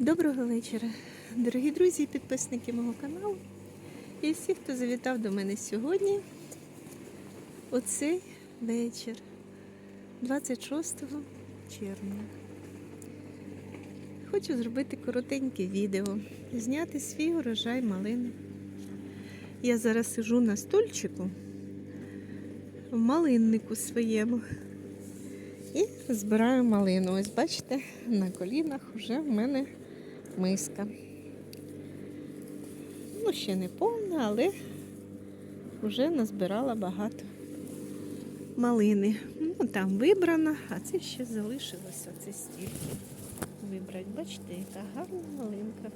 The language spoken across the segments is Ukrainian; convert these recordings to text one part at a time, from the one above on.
Доброго вечора, дорогі друзі і підписники мого каналу. І всі, хто завітав до мене сьогодні, оцей вечір, 26 червня. Хочу зробити коротеньке відео, зняти свій урожай малини. Я зараз сижу на стульчику в малиннику своєму і збираю малину. Ось бачите, на колінах вже в мене миска. Ну, ще не повна, але вже назбирала багато малини. Ну, там вибрана, а це ще залишилося це стільки вибрати. Бачите, яка гарна малинка.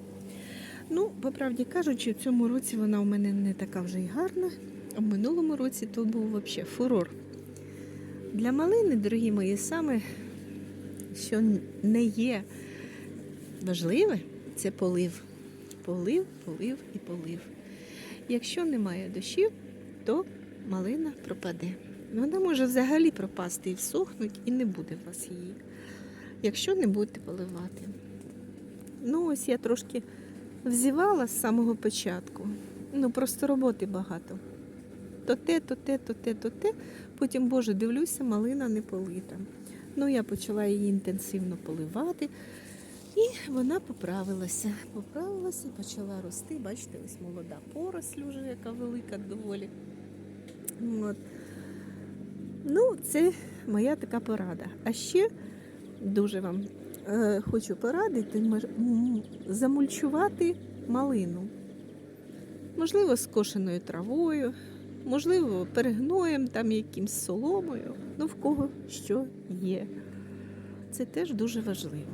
Ну, по правді кажучи, в цьому році вона у мене не така вже й гарна. А в минулому році то був взагалі фурор. Для малини, дорогі мої, саме що не є важливе, це полив. Полив, полив і полив. Якщо немає дощів, то малина пропаде. Вона може взагалі пропасти і всохнуть, і не буде у вас її, якщо не будете поливати. Ну, ось я трошки взівала з самого початку. Ну, просто роботи багато. То те, то те, то те, то те. Потім, Боже, дивлюся, малина не полита. Ну, я почала її інтенсивно поливати. І вона поправилася. Поправилася почала рости. Бачите, ось молода поросль вже, яка велика доволі. От. Ну, це моя така порада. А ще дуже вам е, хочу порадити замульчувати малину. Можливо, скошеною травою, можливо, перегноєм, там якимсь соломою. Ну, в кого що є. Це теж дуже важливо.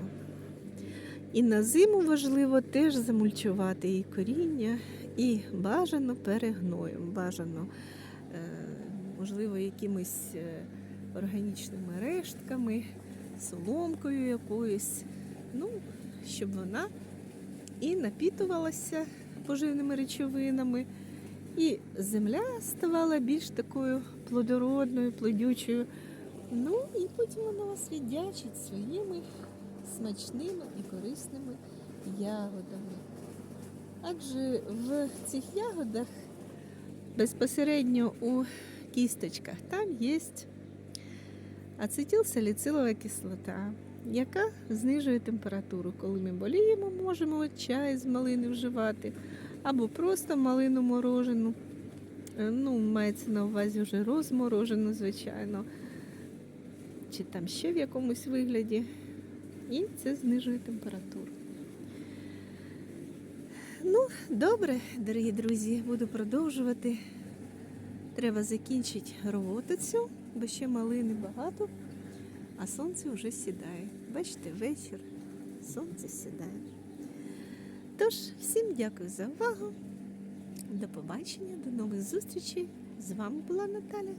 І на зиму важливо теж замульчувати і коріння, і бажано перегноєм, бажано, е, можливо, якимись е, органічними рештками, соломкою якоюсь, ну, щоб вона і напітувалася поживними речовинами, і земля ставала більш такою плодородною, плодючою. Ну і потім вона вас віддячить своїми смачними і корисними ягодами. Адже в цих ягодах безпосередньо у кісточках там є ацетилсаліцилова кислота, яка знижує температуру. Коли ми боліємо, можемо чай з малини вживати, або просто малину морожену. Е, Ну, мається на увазі вже розморожену, звичайно, чи там ще в якомусь вигляді. І це знижує температуру. Ну, добре, дорогі друзі, буду продовжувати. Треба закінчити роботу цю, бо ще малини багато, а сонце вже сідає. Бачите, вечір, сонце сідає. Тож, всім дякую за увагу. До побачення, до нових зустрічей. З вами була Наталя.